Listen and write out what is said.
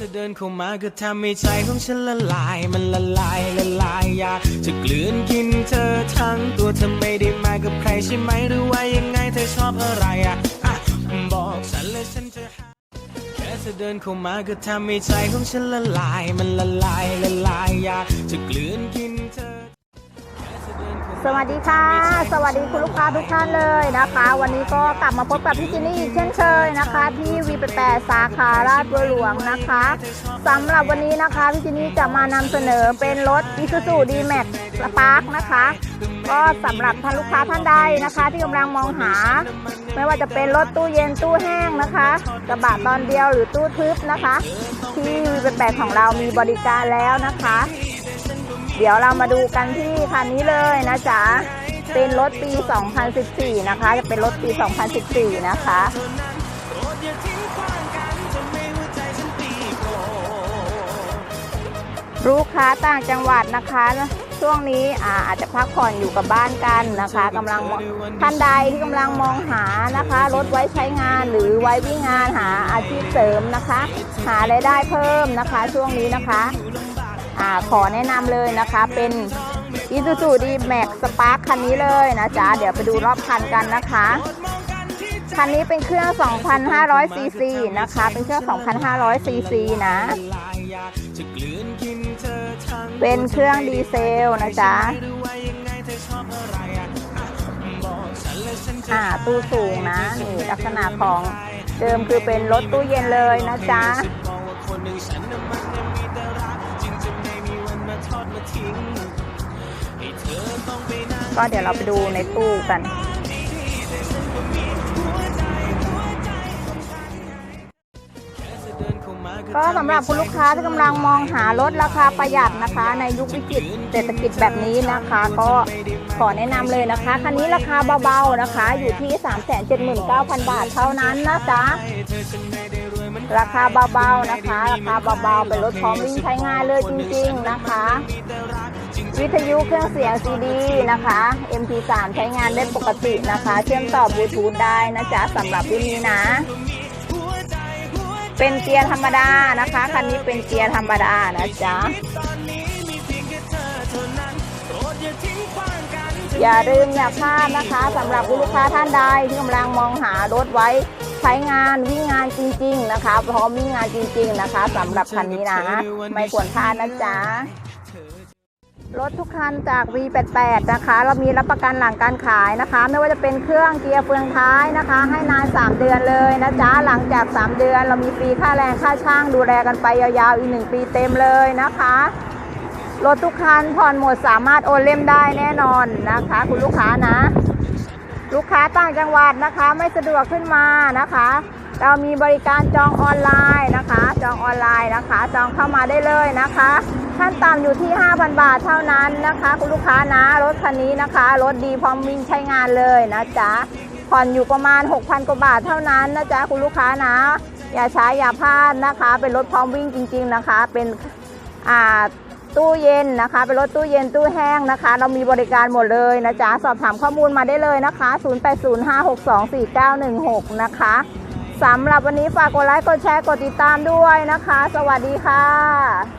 เธอเดินเข้ามาก็ทำให้ใจของฉันละลาย มันละลายละลายอยากจะกลืนกินเธอทั้งตัวเธอไม่ได้มากับใครใช่ไหมหรือว่ายังไงเธอชอบอะไรอะอะบอกฉันเลยฉันจะหาแค่เธอเดินเข้ามาก็ทำให้ใจของฉันละลาย มันละลายละลายอยากจะกลืนกินเธอ สวัสดีค่ะ สวัสดีคุณลูกค้าทุกท่านเลยนะคะ วันนี้ก็กลับมาพบกับพี่จินนี่อีกเช่นเคยนะคะ ที่วีแปดสาขาราชบัวหลวงนะคะสำหรับวันนี้นะคะพี่จินนี่จะมานำเสนอเป็นรถ Isuzu D-Max Spark นะคะ ก็สำหรับท่านลูกค้าท่านใดนะคะ ที่กำลังมองหา ไม่ว่าจะเป็นรถตู้เย็นตู้แห้งนะคะกระบะตอนเดียวหรือตู้ทึบนะคะ ที่วีแปดของเรามีบริการแล้วนะคะ เดี๋ยวเรามาดูกันที่คันนี้เลยนะจ๊ะ เป็นรถปี 2014 นะคะ จะเป็นรถปี 2014 นะคะลูกค้าต่างจังหวัดนะคะ ช่วงนี้อาอาจจะพักผ่อนอยู่กับบ้านกันนะคะกำลังท่านใดที่กำลังมองหานะคะรถไว้ใช้งานหรือไว้วิ่งงานหาอาชีพเสริมนะคะ หารายได้เพิ่มนะคะ ช่วงนี้นะคะ อขอแนะนำเลยนะคะเป็น Isuzu D-Max Spark คันนี้เลยนะจ๊ะ เดี๋ยวไปดูรอบคันกันนะคะ คันนี้เป็นเครื่อง 2,500 ซีซีนะคะ เป็นเครื่อง 2,500 ซีซีนะ เป็นเครื่องดีเซลนะจ๊ะอ่าตู้สูงนะ นี่ลักษณะของเดิมคือเป็นรถตู้เย็นเลยนะจ๊ะ ก็เดี๋ยวเราไปดูในตู้กัน ก็สำหรับคุณลูกค้าที่กำลังมองหารถราคาประหยัดนะคะ ในยุควิกฤตเศรษฐกิจแบบนี้นะคะ ก็ขอแนะนำเลยนะคะคันนี้ราคาเบาๆนะคะ อยู่ที่ 379,000 บาทเท่านั้นนะจ๊ะราคาเบาๆนะคะ ราคาเบาๆเป็นรถพร้อมวิ่งใช้งานเลยจริงๆนะคะ วิทยุเครื่องเสียงซีดีนะคะ MP3 ใช้งานได้ปกตินะคะ เชื่อมต่อบลูทูธได้นะจ๊ะสำหรับรุ่นนี้นะ เป็นเกียร์ธรรมดานะคะ คันนี้เป็นเกียร์ธรรมดานะจ๊ะอย่าลืมอย่าพลาดนะคะสำหรับคุณลูกค้าท่านใดที่กำลังมองหารถไว้ใช้งานวิ่งงานจริง ๆ นะคะพร้อมวิ่งงานจริง ๆ นะคะสำหรับคันนี้นะ ไม่ควรพลาดนะจ๊ะ รถทุกคันจาก V88 นะคะ เรามีรับประกันหลังการขายนะคะ ไม่ว่าจะเป็นเครื่องเกียร์เฟืองท้ายนะคะ ให้นาน 3 เดือนเลยนะจ๊ะ หลังจาก 3 เดือน เรามีฟรีค่าแรงค่าช่างดูแลกันไปยาวๆ อีก 1 ปีเต็มเลยนะคะ รถทุกคันผ่อนหมดสามารถโอนเล่มได้แน่นอนนะคะ คุณลูกค้านะ ลูกค้าต่างจังหวัดนะคะ ไม่สะดวกขึ้นมานะคะ เรามีบริการจองออนไลน์นะคะ จองออนไลน์นะคะ จองเข้ามาได้เลยนะคะ ขั้นต่ำอยู่ที่ 5,000 บาทเท่านั้นนะคะ คุณลูกค้านะรถคันนี้นะคะ รถดีพร้อมวิ่งใช้งานเลยนะจ๊ะผ่อนอยู่ประมาณ 6,000 กว่าบาทเท่านั้นนะจ๊ะคุณลูกค้านะ อย่าใช้อย่าพลาดนะคะ เป็นรถพร้อมวิ่งจริง ๆนะคะ เป็นอ่าตู้เย็นนะคะ เป็นรถตู้เย็นตู้แห้งนะคะ เรามีบริการหมดเลยนะจ๊ะสอบถามข้อมูลมาได้เลยนะคะ 0805624916 นะคะ สำหรับวันนี้ฝากกดไลค์ กดแชร์ กดติดตามด้วยนะคะ สวัสดีค่ะ